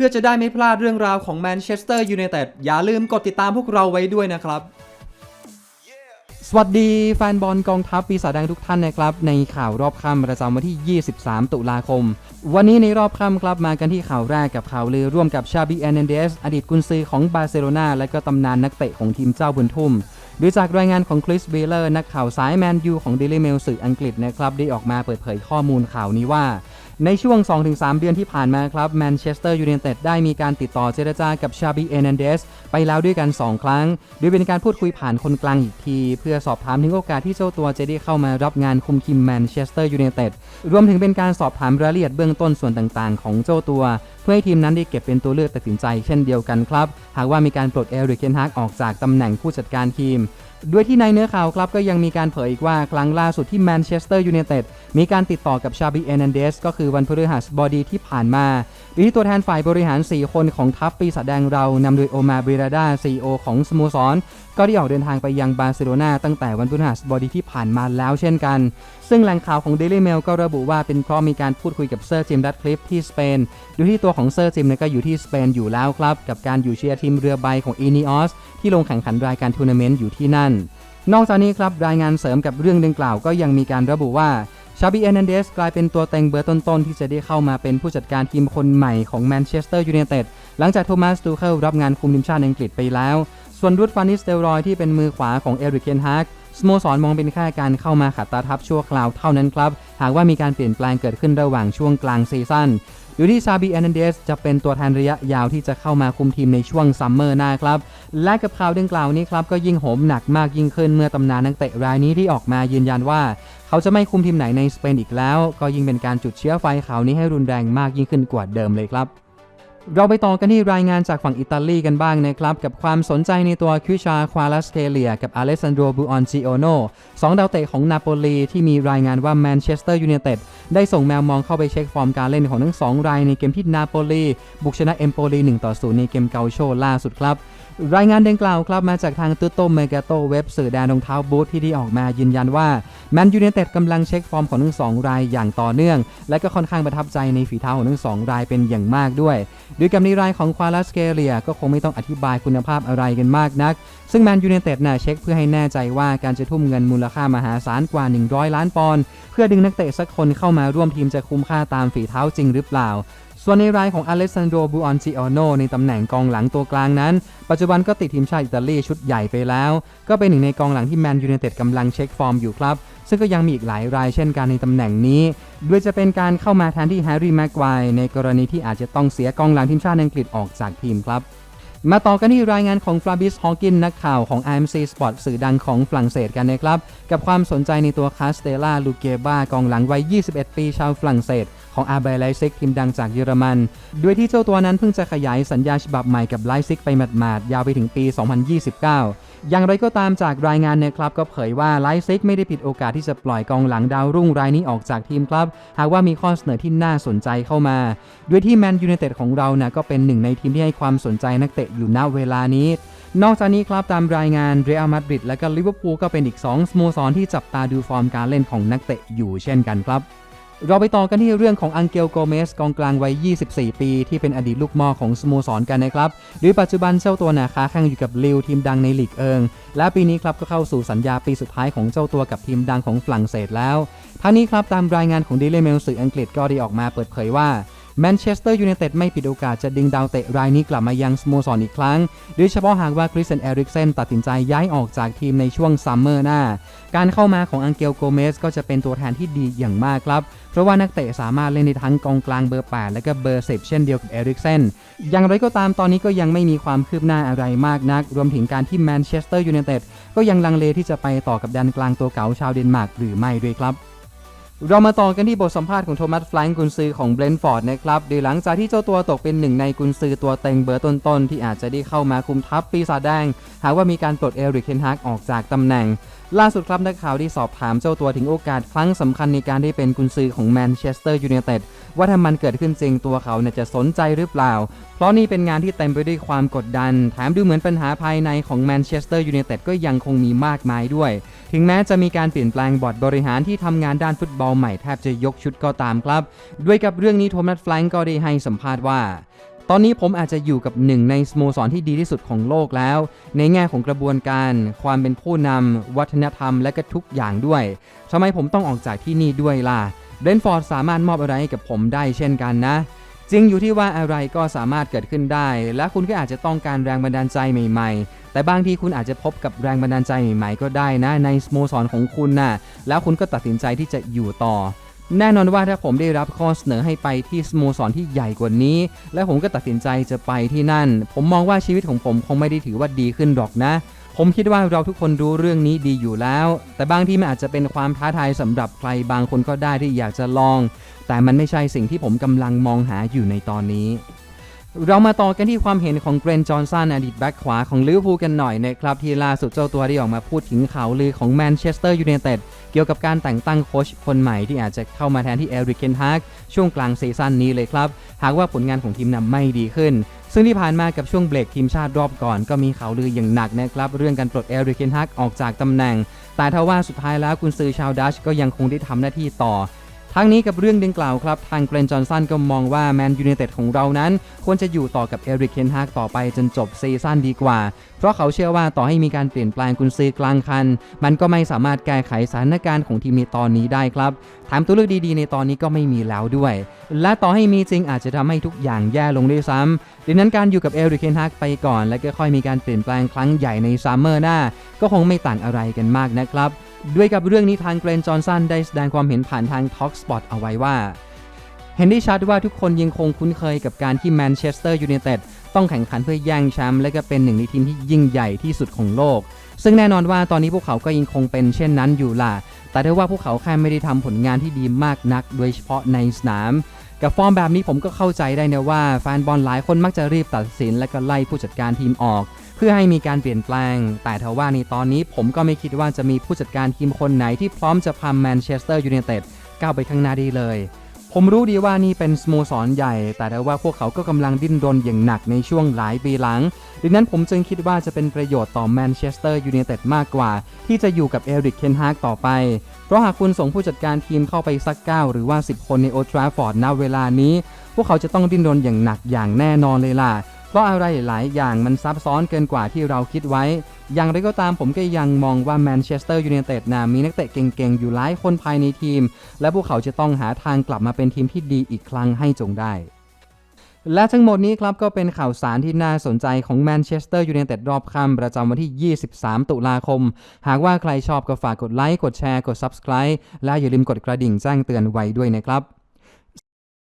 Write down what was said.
พื่อจะได้ไม่พลาดเรื่องราวของแมนเชสเตอร์ยูไนเต็ดอย่าลืมกดติดตามพวกเราไว้ด้วยนะครับ สวัสดีแฟนบอลกองทัพปีศาจแดงทุกท่านนะครับ ในข่าวรอบค่ำประจำวันที่ 23 ตุลาคม วันนี้ในรอบค่ำครับมากันที่ข่าวแรกกับข่าวลือร่วมกับชาบิแอนเดสอดีตกุนซือของบาร์เซโลนาและก็ตำนานนักเตะของทีมเจ้าบุญทุ่มโดยจากรายงานของคริสเบเลอร์นักข่าวสายแมนยูของ Daily Mail สื่ออังกฤษนะครับได้ออกมาเปิดเผยข้อมูลข่าวนี้ว่า ในช่วง 2-3 เดือนที่ผ่านมาครับแมนเชสเตอร์ยูไนเต็ดได้มีการติดต่อเจรจากับชาบิเอเนเดสไปแล้วด้วยกัน 2 ครั้ง โดยเป็นการพูดคุยผ่านคนกลางอีกที เพื่อสอบถามถึงโอกาสที่เจ้าตัวจะได้เข้ามารับงานคุมทีมแมนเชสเตอร์ยูไนเต็ดรวมถึงเป็นการสอบถามรายละเอียดเบื้องต้นส่วนต่างๆ ของเจ้าตัว เพื่อให้ทีมนั้นได้เก็บเป็นตัวเลือกตัดสินใจเช่นเดียวกันครับ หากว่ามีการปลดเอริกเคนฮากออกจากตำแหน่งผู้จัดการทีม ด้วยที่ในเนื้อข่าวครับก็ยังมีการเผยอีกว่าครั้งล่าสุดที่แมนเชสเตอร์ยูไนเต็ดมีการติดต่อกับชาบิเอเนเดสก็คือวันพฤหัสบดีที่ผ่านมาโดยที่ตัวแทนฝ่ายบริหาร 4 คนของทัพปีศาจแดงเรานำโดยโอมาบริราดาซีโอของสโมสร ก็ได้ออกเดินทางไปยังบาร์เซโลนาตั้งแต่วันพฤหัสบดีที่ผ่านมาแล้วเช่นกัน ซึ่งแหล่งข่าวของ Daily Mail ก็ระบุว่าเป็นเพราะมีการพูดคุยกับเซอร์จิมดัตคลิฟที่สเปนโดยที่ตัวของเซอร์จิมเนี่ยก็อยู่ที่สเปนอยู่แล้วครับ กับการอยู่เชียร์ทีมเรือใบของอีนีออสที่ลงแข่งขันรายการทัวร์นาเมนต์อยู่ที่นั่นนอกจากนี้ครับรายงานเสริมกับเรื่องดังกล่าวก็ยังมีการระบุว่าชาบิเอเนเดสกลายเป็นตัวเต็งเบอร์ต้นๆ ที่จะได้เข้ามาเป็นผู้จัดการทีมคนใหม่ของแมนเชสเตอร์ยูไนเต็ดหลังจากโทมัสตูเคิลรับงานคุมทีมชาติอังกฤษไปแล้ว ส่วนรูดฟานิสเตลรอยที่เป็นมือขวาของเอริกเคนฮากสโมสรมองเป็นแค่การเข้ามาขัดตาทับชั่วคราวเท่านั้นครับ หากว่ามีการเปลี่ยนแปลงเกิดขึ้นระหว่างช่วงกลางซีซั่น อยู่ที่ซาบีแอนเดสจะเป็นตัวแทนระยะยาวที่จะเข้ามาคุมทีมในช่วงซัมเมอร์หน้าครับ และกับข่าวดังกล่าวนี้ครับก็ยิ่งโหมหนักมากยิ่งขึ้นเมื่อตำนานนักเตะรายนี้ที่ออกมายืนยันว่าเขาจะไม่คุมทีมไหนในสเปนอีกแล้ว ก็ยิ่งเป็นการจุดเชื้อไฟข่าวนี้ให้รุนแรงมากยิ่งขึ้นกว่าเดิมเลยครับ เราไปต่อกันที่รายงานจากฝั่งอิตาลีกันบ้างนะครับ กับความสนใจในตัวคิชาควาลัสเทเลีย กับอเลสซานโดบูออนซิโอโนสองดาวเตะของนาโปลีที่มีรายงานว่าแมนเชสเตอร์ยูไนเต็ดได้ส่งแมวมองเข้าไปเช็คฟอร์มการเล่นของทั้งสองรายในเกมที่นาโปลีบุกชนะเอมโปลี1ต่อ0ในเกมเกาโชล่าสุดครับรายงานดังกล่าวครับมาจากทางตุโตเมกาโตเว็บสื่อแดนรองเท้าบูทที่ได้ออกมายืนยันว่าแมนยูไนเต็ดกำลังเช็คฟอร์มของทั้งสองรายอย่างต่อเนื่อง และก็ค่อนข้างประทับใจในฝีเท้าของทั้งสองรายเป็นอย่างมากด้วยโดยกับในรายของควาลัสเกเลียก็คงไม่ต้องอธิบายคุณภาพอะไรกันมากนัก ซึ่งแมนยูไนเต็ดน่ะเช็คเพื่อให้แน่ใจว่าการจะทุ่มเงินมูลค่ามหาศาลกว่า 100 ล้านปอนด์เพื่อดึงนักเตะสักคนเข้ามาร่วมทีมจะคุ้มค่าตามฝีเท้าจริงหรือเปล่าส่วนในรายของอเลสซานโดบูออนซิโอโนในตำแหน่งกองหลังตัวกลางนั้น ปัจจุบันก็ติดทีมชาติอิตาลีชุดใหญ่ไปแล้ว ก็เป็นหนึ่งในกองหลังที่แมนยูไนเต็ดกำลังเช็คฟอร์มอยู่ครับ ซึ่งก็ยังมีอีกหลายรายเช่นกันในตำแหน่งนี้โดยจะเป็นการเข้ามาแทนที่แฮร์รี่แม็กไกวร์ในกรณีที่อาจจะต้องเสียกองหลังทีมชาติอังกฤษออกจากทีมครับ มาต่อกันที่รายงานของฟลาบิสฮอกินนักข่าวของ IMC Sport สื่อดังของฝรั่งเศสกันนะครับ กับความสนใจในตัวคาสเตล่าลูเกบากองหลังวัย 21 ปีชาวฝรั่งเศส ของอาร์เบไลซิกทีมดังจากเยอรมัน ด้วยที่เจ้าตัวนั้นเพิ่งจะขยายสัญญาฉบับใหม่กับไลซิกไปหมาดๆ ยาวไปถึงปี 2029 อย่างไรก็ตามจากรายงานนะครับก็เผยว่าไลซิกไม่ได้ผิดโอกาสที่จะปล่อยกองหลังดาวรุ่งรายนี้ออกจากทีมครับ หากว่ามีข้อเสนอที่น่าสนใจเข้ามา ด้วยที่แมนยูไนเต็ดของเรานะก็เป็นหนึ่งในทีมที่ให้ความสนใจนักเตะอยู่ณเวลานี้นอกจากนี้ครับตามรายงานเรอัลมาดริดและก็ลิเวอร์พูลก็เป็นอีก 2สโมสรที่จับตาดูฟอร์มการเล่นของนักเตะอยู่เช่นกันครับ เราไปต่อกันที่เรื่องของอังเกลโกเมสกองกลางวัย 24 ปี ที่เป็นอดีตลูกมอของสโมสรกันนะครับโดยปัจจุบันเจ้าตัวนาค้าแข่งอยู่กับลิวทีมดังในลีกเอิง และปีนี้ครับก็เข้าสู่สัญญาปีสุดท้ายของเจ้าตัวกับทีมดังของฝรั่งเศสแล้วทั้งนี้ครับตามรายงานของ Daily Mail สื่ออังกฤษก็ได้ออกมาเปิดเผยว่า แมนเชสเตอร์ยูไนเต็ดไม่ปิดโอกาสจะดึงดาวเตะรายนี้กลับมายังสโมสรอีกครั้ง โดยเฉพาะหากว่าคริสเซนเอริกเซนตัดสินใจย้ายออกจากทีมในช่วงซัมเมอร์หน้า การเข้ามาของอังเกลโกเมสก็จะเป็นตัวแทนที่ดีอย่างมากครับ เพราะว่านักเตะสามารถเล่นในทั้งกองกลางเบอร์ 8 และก็เบอร์ 10 เช่นเดียวกับเอริกเซนอย่างไรก็ตามตอนนี้ก็ยังไม่มีความคืบหน้าอะไรมากนัก รวมถึงการที่แมนเชสเตอร์ยูไนเต็ดก็ยังลังเลที่จะไปต่อกับแดนกลางตัวเก๋าชาวเดนมาร์กหรือไม่ด้วยครับ เรามาต่อกันที่บทสัมภาษณ์ของโทมัสแฟรงกุนซือของเบรนฟอร์ดนะครับโดยหลังจากที่เจ้าตัวตกเป็นหนึ่งในกุนซือตัวเต็งเบอร์ต้นๆ ที่อาจจะได้เข้ามาคุมทัพปีศาจแดง หากว่ามีการปลดเอริกเคนฮากออกจากตำแหน่งล่าสุดครับนักข่าวที่สอบถามเจ้าตัวถึงโอกาสครั้งสำคัญในการได้เป็นกุนซือของแมนเชสเตอร์ยูไนเต็ดว่าถ้ามันเกิดขึ้นจริงตัวเขาเนี่ยจะสนใจหรือเปล่า เพราะนี่เป็นงานที่เต็มไปด้วยความกดดัน แถมดูเหมือนปัญหาภายในของแมนเชสเตอร์ยูไนเต็ดก็ยังคงมีมากมายด้วย ถึงแม้จะมีการเปลี่ยนแปลงบอร์ดบริหารที่ทำงานด้านฟุตบอลใหม่แทบจะยกชุดก็ตามครับ ด้วยกับเรื่องนี้โทมัสแฟรงก์ก็ได้ให้สัมภาษณ์ว่า ตอนนี้ผมอาจจะอยู่กับหนึ่งในสโมสรที่ดีที่สุดของโลกแล้ว ในแง่ของกระบวนการ ความเป็นผู้นำวัฒนธรรมและก็ทุกอย่างด้วยทำไมผมต้องออกจากที่นี่ด้วยล่ะเบรนฟอร์ดสามารถมอบอะไรให้กับผมได้เช่นกันนะจริงอยู่ที่ว่าอะไรก็สามารถเกิดขึ้นได้ และคุณก็อาจจะต้องการแรงบันดาลใจใหม่ ๆ แต่บางทีคุณอาจจะพบกับแรงบันดาลใจใหม่ ๆ ก็ได้นะในสโมสรของคุณนะ่ะแล้วคุณก็ตัดสินใจที่จะอยู่ต่อ แน่นอนว่าถ้าผมได้รับข้อเสนอให้ไปที่สโมสรที่ใหญ่กว่านี้ และผมก็ตัดสินใจจะไปที่นั่น ผมมองว่าชีวิตของผมคงไม่ได้ถือว่าดีขึ้นหรอกนะ ผมคิดว่าเราทุกคนรู้เรื่องนี้ดีอยู่แล้ว แต่บางที่มันอาจจะเป็นความท้าทายสำหรับใครบางคนก็ได้ที่อยากจะลอง แต่มันไม่ใช่สิ่งที่ผมกำลังมองหาอยู่ในตอนนี้ เรามาต่อกันที่ความเห็นของเกรนจอห์นสันอดีตแบ็คขวาของลิเวอร์พูลกันหน่อยนะครับ ที่ล่าสุดเจ้าตัวได้ออกมาพูดถึงข่าวลือของแมนเชสเตอร์ยูไนเต็ดเกี่ยวกับการแต่งตั้งโค้ชคนใหม่ที่อาจจะเข้ามาแทนที่เอริกเคนฮากช่วงกลางซีซั่นนี้เลยครับ หากว่าผลงานของทีมนั้นไม่ดีขึ้น ซึ่งที่ผ่านมากับช่วงเบรกทีมชาติรอบก่อน ก็มีข่าวลืออย่างหนักนะครับเรื่องการปลดเอริกเคนฮากออกจากตำแหน่ง แต่ทว่าสุดท้ายแล้วกุนซือชาวดัชก็ยังคงได้ทำหน้าที่ต่อ ทั้งนี้กับเรื่องดังกล่าวครับ ทางเกรนจอนสันก็มองว่าแมนยูไนเต็ดของเรานั้น ควรจะอยู่ต่อกับเอริกเคนฮากต่อไปจนจบซีซั่นดีกว่า เพราะเขาเชื่อว่าต่อให้มีการเปลี่ยนแปลงกุนซือกลางคัน มันก็ไม่สามารถแก้ไขสถานการณ์ของทีมในตอนนี้ได้ครับแถมตัวเลือกดีๆ ในตอนนี้ก็ไม่มีแล้วด้วย และต่อให้มีจริงอาจจะทำให้ทุกอย่างแย่ลงด้วยซ้ำดังนั้นการอยู่กับเอริกเคนฮากไปก่อน และก็ค่อยมีการเปลี่ยนแปลงครั้งใหญ่ในซัมเมอร์หน้า ก็คงไม่ต่างอะไรกันมากนะครับด้วยกับเรื่องนี้ทางเกรนจอห์นสันได้แสดงความเห็นผ่านทาง Talk Spot เอาไว้ว่า เห็นได้ชัดว่าทุกคนยังคงคุ้นเคยกับการที่แมนเชสเตอร์ยูไนเต็ดต้องแข่งขันเพื่อแย่งแชมป์และก็เป็นหนึ่งในทีมที่ยิ่งใหญ่ที่สุดของโลก ซึ่งแน่นอนว่าตอนนี้พวกเขาก็ยังคงเป็นเช่นนั้นอยู่ล่ะ แต่ได้ว่าพวกเขาแค่ไม่ได้ทำผลงานที่ดีมากนัก โดยเฉพาะในสนาม กับฟอร์มแบบนี้ผมก็เข้าใจได้นะว่าแฟนบอลหลายคนมักจะรีบตัดสินและก็ไล่ผู้จัดการทีมออก เพื่อให้มีการเปลี่ยนแปลง แต่ทว่าในตอนนี้ผมก็ไม่คิดว่าจะมีผู้จัดการทีมคนไหนที่พร้อมจะพาแมนเชสเตอร์ยูไนเต็ดก้าวไปข้างหน้าได้เลย ผมรู้ดีว่านี่เป็นสโมสรใหญ่ แต่ได้ว่าพวกเขาก็กำลังดิ้นรนอย่างหนักในช่วงหลายปีหลัง ดังนั้นผมจึงคิดว่าจะเป็นประโยชน์ต่อแมนเชสเตอร์ยูไนเต็ดมากกว่า ที่จะอยู่กับเอริกเคนฮากต่อไป เพราะหากคุณส่งผู้จัดการทีมเข้าไปสัก 9 หรือว่า 10 คนในโอทราฟอร์ดณเวลานี้ พวกเขาจะต้องดิ้นรนอย่างหนักอย่างแน่นอนเลยล่ะ เพราะอะไรหลายอย่างมันซับซ้อนเกินกว่าที่เราคิดไว้ อย่างไรก็ตามผมก็ยังมองว่าแมนเชสเตอร์ยูไนเต็ดนะมีนักเตะเก่งๆ อยู่หลายคนภายในทีม และพวกเขาจะต้องหาทางกลับมาเป็นทีมที่ดีอีกครั้งให้จงได้และทั้งหมดนี้ครับก็เป็นข่าวสารที่น่าสนใจของแมนเชสเตอร์ยูไนเต็ดรอบค่ำประจำวันที่ 23 ตุลาคม หากว่าใครชอบก็ฝากกดไลค์ กดแชร์ กด Subscribe และอย่าลืมกดกระดิ่งแจ้งเตือนไว้ด้วยนะครับ